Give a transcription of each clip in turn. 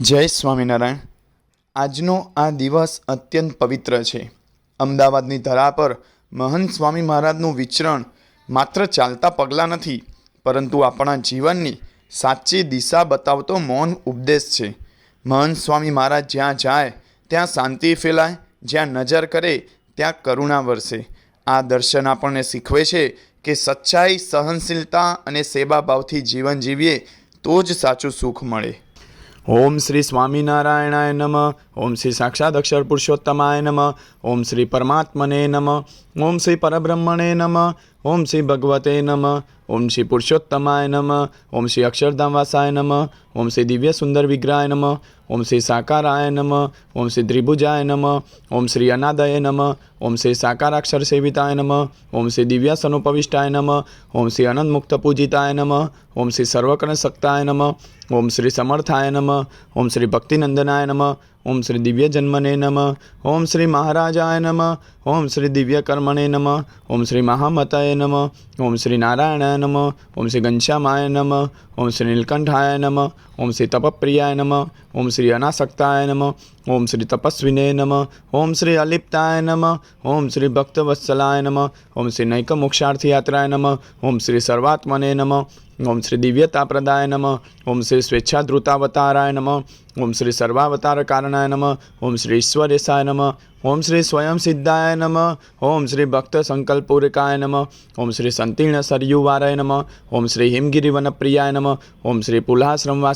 જય સ્વામિનારાયણ. આજનો આ દિવસ અત્યંત પવિત્ર છે. અમદાવાદની ધરા પર મહંત સ્વામી મહારાજનું વિચરણ માત્ર ચાલતા પગલાં નથી, પરંતુ આપણા જીવનની સાચી દિશા બતાવતો મૌન ઉપદેશ છે. મહંત સ્વામી મહારાજ જ્યાં જાય, ત્યાં શાંતિ ફેલાય, જ્યાં નજર કરે, ત્યાં કરુણા વરસે. આ દર્શન આપણને શીખવે છે કે સચ્ચાઈ, સહનશીલતા અને સેવાભાવથી જીવન જીવીએ તો જ સાચું સુખ મળે. ઓમ શ્રી સ્વામિનારાયણાય નમ. ઓમ શ્રી સાક્ષાત અક્ષર પુરુષોત્તમાય નમ. ઓમ શ્રી પરમાત્મને નમ. ઓમ શ્રી પરબ્રહ્મણે નમ. ઓમ શ્રી ભગવતે નમ ઓમ શ્રી પુરુષોત્તમાય નમ ઓમ શ્રી અક્ષરધામવાસાય નમ ઓમ શ્રી દિવ્ય સુંદર વિગ્રહાય નમ ઓમ શ્રી સાકારાય નમ ઓમ શ્રી ત્રિભુજાય નમ ઓમ શ્રી અનાદય નમ ઓમ શ્રી સાકારાક્ષર સેવિતાય નમ ઓમ શ્રી દિવ્યાસનોપવિષ્ટાય નમ ઓમ શ્રી અનંત મુક્ત પૂજિતાય નમ ઓમ શ્રી સર્વકર્ણ સક્તાય નમ ઓમ શ્રી સમર્થાય નમ ઓમ શ્રી ભક્તિનંદનાય નમ ઓમ શ્રી દિવ્ય જન્મને નમ. ઓમ શ્રી મહારાજાય નમ. ઓમ શ્રી દિવ્ય કર્મણે નમ. ઓમ શ્રી મહામતાય નમ. ઓમ શ્રી નારાયણાય નમ. ઓમ શ્રી ઘનશ્યામાય નમ. ઓમ શ્રી નીલકંઠાય નમ. ઓમ શ્રી તપપ્રિયાય નમ ઓમ શ્રી અનાસક્તાય નમ ઓમ શ્રી તપસ્વિને નમ ઓમ શ્રી અલિપ્તાય નમ ઓમ શ્રી ભક્તવત્સલાય નમ ઓમ શ્રી નૈકમોક્ષાર્થયાત્રાય નમ ઓમ શ્રી સર્વાત્મને નમ ઓમ શ્રી દિવ્યતાપ્રદાય નમ ઓમ શ્રી સ્વેચ્છાધૃતાવતારાય નમ ઓમ શ્રી સર્વાવતારકારણાય નમ ઓમ શ્રી ઈશ્વરેશાય નમ ઓમ શ્રી સ્વયં સિદ્ધાય નમ ઓમ શ્રી ભક્ત સંકલ્પૂરકાય નમ ઓમ શ્રી સંતીર્ણ સરયુવારાય નમ ઓમ શ્રી હિમગિરિવનપ્રિયાય નમ ઓમ શ્રી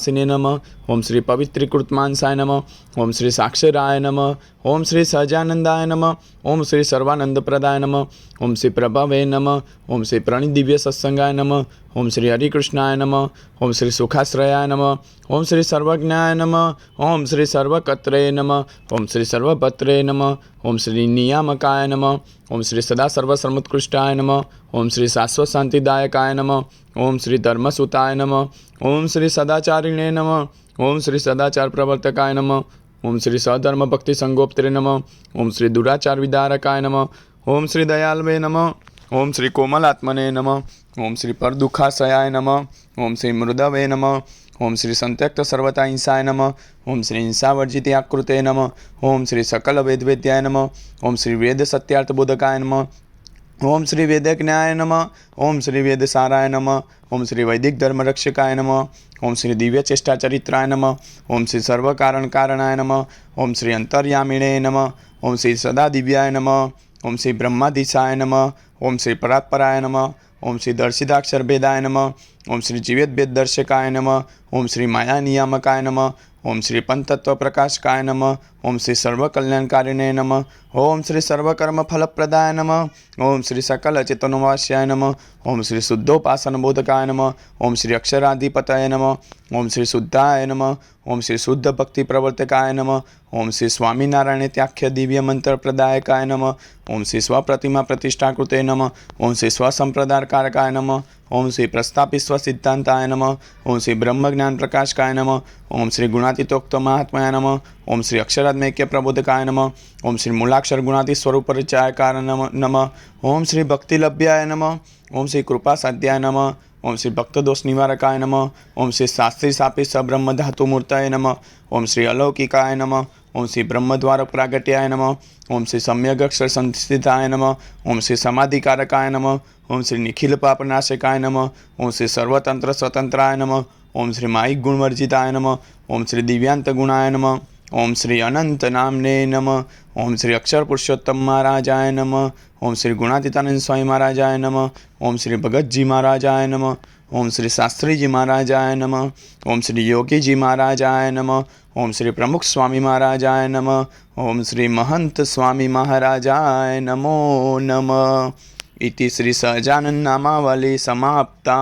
પુલાશ્રમવાસિને નમ ઓમ શ્રી પવિત્રીકૃત માનસાય નમ ઓમ શ્રી સાક્ષરાય નમ ઓમ શ્રી સહજાનંદાય નમ ઓમ શ્રી સર્વાનંદપ્રદાય નમ ઓમ શ્રી પ્રભાવે નમ ઓમ શ્રી પ્રણિદિવ્ય સત્સંગાય નમ ઓમ શ્રી હરિકૃષ્ણાય નમ ઓમ શ્રી સુખાશ્રયાય નમ ઓમ શ્રી સર્વજ્ઞાય નમ ઓમ શ્રી સર્વકત્રે નમ ઓમ શ્રી સર્વભત્રે નમ ઓમ શ્રી નિયામકાય નમ ઓમ શ્રી સદા સર્વસર્મોત્કૃષ્ટાય નમ ઓમ શ્રી શાશ્વત શાંતિદાયકાય નમ ઓમ શ્રી ધર્મસુતાય નમ ઓમ શ્રી સદાચારિણે નમ ઓમ શ્રી સદાચાર પ્રવર્તકાય નમ ઓમ શ્રી સધર્મ ભક્તિ સંગોપ્ત્રે નમ ઓમ શ્રી દુરાચાર વિદારકાય નમ ઓમ શ્રી દયાલવે નમ ઓમ શ્રી કોમલાત્મને નમ ઓમ શ્રી પરદુખાશયાય નમ ઓમ શ્રી મૃદવે નમ ઓમ શ્રી સંત્યક્ત સર્વતા હિંસાય નમ ઓમ શ્રી હિંસાવર્જિતે આકૃતે નમ ઓમ શ્રી સકલ વેદવેદ્યાય નમ ઓમ શ્રી વેદ સત્યાર્થબોધકાય નમ ઓમ શ્રી વેદજ્ઞાય નમ ઓમ શ્રી વેદસારાય નમ ઓમ શ્રી વૈદિક ધર્મરક્ષકાય નમ ઓમ શ્રી દિવ્ય ચેષ્ટા ચરિત્રાય નમ ઓમ શ્રી સર્વકારણ કારણાય નમ ઓમ શ્રી અંતર્યામિણે નમ ઓમ શ્રી સદા દિવ્યાય નમ ઓમ શ્રી બ્રહ્માધીશાય નમ ઓમ શ્રી પરાત્પરાય નમ ઓમ શ્રી દર્શિતાક્ષર ભેદાય નમ ઓમ શ્રી જીવેદ ભેદ દર્શકાય નમ ઓમ શ્રી માયા નિયામકાય નમ ઓમ શ્રી પંતત્વ પ્રકાશકાય નમ ઓમ શ્રી સર્વકલ્યાણકારિણે નમ ઓમ શ્રી સર્વકર્મ ફલપ્રદાય નમ ઓમ શ્રી સકલ ચેતનવાસ્યાય નમ ઓમ શ્રી શુદ્ધોપાસન બોધકાય નમ ઓમ શ્રી અક્ષરાધિપતય નમ ઓમ શ્રી શુદ્ધાય નમ ઓમ શ્રી શુદ્ધ ભક્તિ પ્રવર્તકાય નમ ઓમ શ્રી સ્વામિનારાયણ ત્યાખ્ય દિવ્ય મંત્ર પ્રદાયકાય નમ ઓમ શ્રી સ્વપ્રતિમા પ્રતિષ્ઠાકૃતે નમ ઓમ શ્રી સ્વસંપ્રદાયકારકાય નમ ઓમ શ્રી પ્રસ્થાપિસ્વ સિદ્ધાંતાય નમ ઓમ શ્રી બ્રહ્મજ્ઞાન પ્રકાશકાય નમ ઓમ શ્રી ગુણાતીતોક્ત મહાત્માય નમ ઓમ શ્રી અક્ષરાત્મૈક્ય પ્રબોધકાય નમ ઓમ શ્રી મૂલાક્ષર ગુણાતી સ્વરૂપ પરિચયકાર નમ નમ ઓમ શ્રી ભક્તિલભ્યાય નમ ઓમ શ્રી કૃપા સાધ્યાય નમ ઓમ શ્રી ભક્તદોષ નિવારકાય નમ ઓમ શ્રી શાસ્ત્રી સાપી સબ્રહ્મ ધાતુ મૂર્તય નમ ઓમ શ્રી અલૌકિકાય નમ ઓમ શ્રી બ્રહ્મદ્વાર પ્રાગટ્યાય નમ ઓમ શ્રી સમ્યગક્ષર સંસ્થિતાય નમ ઓમ શ્રી સમાધિકારકાય નમ ઓમ શ્રી નિખિલ પાપનાશકાય નમ ઓમ શ્રી સર્વતંત્ર સ્વતંત્રાય નમ ઓમ શ્રી માયિક ગુણવર્જિતાય નમ ઓમ શ્રી દિવ્યાંત ગુણાય નમ ઓમ શ્રી અનંત નામને નમ ઓમ શ્રી અક્ષર પુરુષોત્તમ મહારાજાય નમ ઓમ શ્રી ગુણાતીતાનંદ સ્વામી મહારાજાય નમ ઓમ શ્રી ભગતજી મહારાજાય નમ ઓમ શ્રી શાસ્ત્રીજી મહારાજાય નમ ઓમ શ્રી યોગીજી મહારાજાય નમ ઓમ શ્રી પ્રમુખ સ્વામી મહારાજાય નમ. ઓમ શ્રી મહંત સ્વામી મહારાજાય નમો નમ. ઇતિ શ્રી સહજાનંદ નામાવલી સમાપ્તા.